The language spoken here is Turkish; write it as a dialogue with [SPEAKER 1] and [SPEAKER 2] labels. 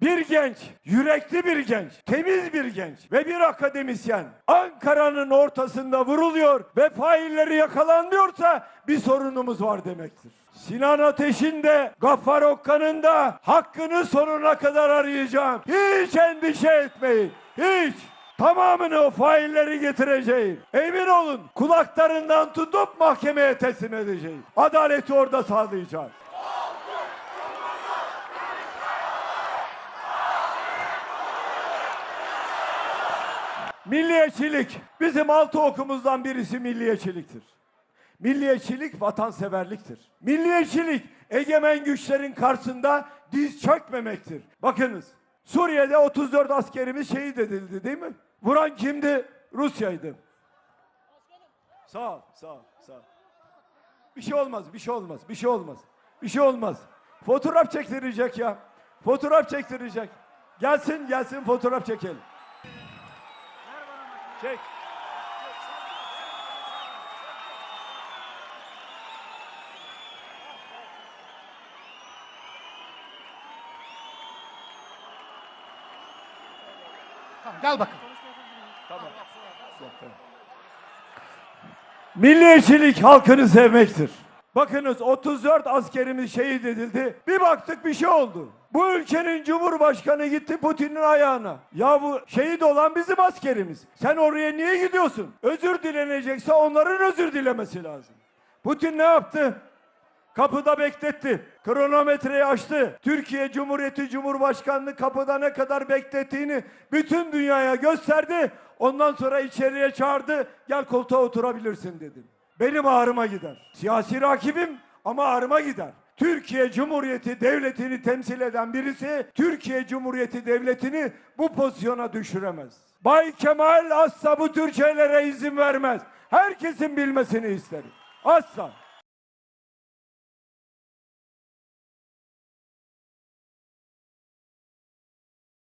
[SPEAKER 1] Bir genç, yürekli bir genç, temiz bir genç ve bir akademisyen Ankara'nın ortasında vuruluyor ve failleri yakalanmıyorsa bir sorunumuz var demektir. Sinan Ateş'in de Gaffar Okkan'ın da hakkını sonuna kadar arayacağım. Hiç endişe etmeyin. Hiç. Tamamını o failleri getireceğim. Emin olun kulaklarından tutup mahkemeye teslim edeceğim. Adaleti orada sağlayacağız. Milliyetçilik. Bizim altı okumuzdan birisi milliyetçiliktir. Milliyetçilik vatanseverliktir. Milliyetçilik egemen güçlerin karşısında diz çökmemektir. Bakınız Suriye'de 34 askerimiz şehit edildi değil mi? Vuran kimdi? Rusya'ydı. Sağ ol, sağ ol, sağ ol. Bir şey olmaz, bir şey olmaz, bir şey olmaz. Bir şey olmaz. Fotoğraf çektirecek ya. Fotoğraf çektirecek. Gelsin, gelsin fotoğraf çekelim. Çek.
[SPEAKER 2] Tamam, gel bakalım.
[SPEAKER 1] Milliyetçilik halkını sevmektir. Bakınız 34 askerimiz şehit edildi. Bir baktık bir şey oldu. Bu ülkenin cumhurbaşkanı gitti Putin'in ayağına. Ya bu şehit olan bizim askerimiz. Sen oraya niye gidiyorsun? Özür dilenecekse onların özür dilemesi lazım. Putin ne yaptı? Kapıda bekletti. Kronometreyi açtı. Türkiye Cumhuriyeti Cumhurbaşkanlığı kapıda ne kadar beklettiğini bütün dünyaya gösterdi. Ondan sonra içeriye çağırdı. Gel koltuğa oturabilirsin dedi. Benim ağrıma gider. Siyasi rakibim ama ağrıma gider. Türkiye Cumhuriyeti Devleti'ni temsil eden birisi Türkiye Cumhuriyeti Devleti'ni bu pozisyona düşüremez. Bay Kemal asla bu tür şeylere izin vermez. Herkesin bilmesini isterim. Asla.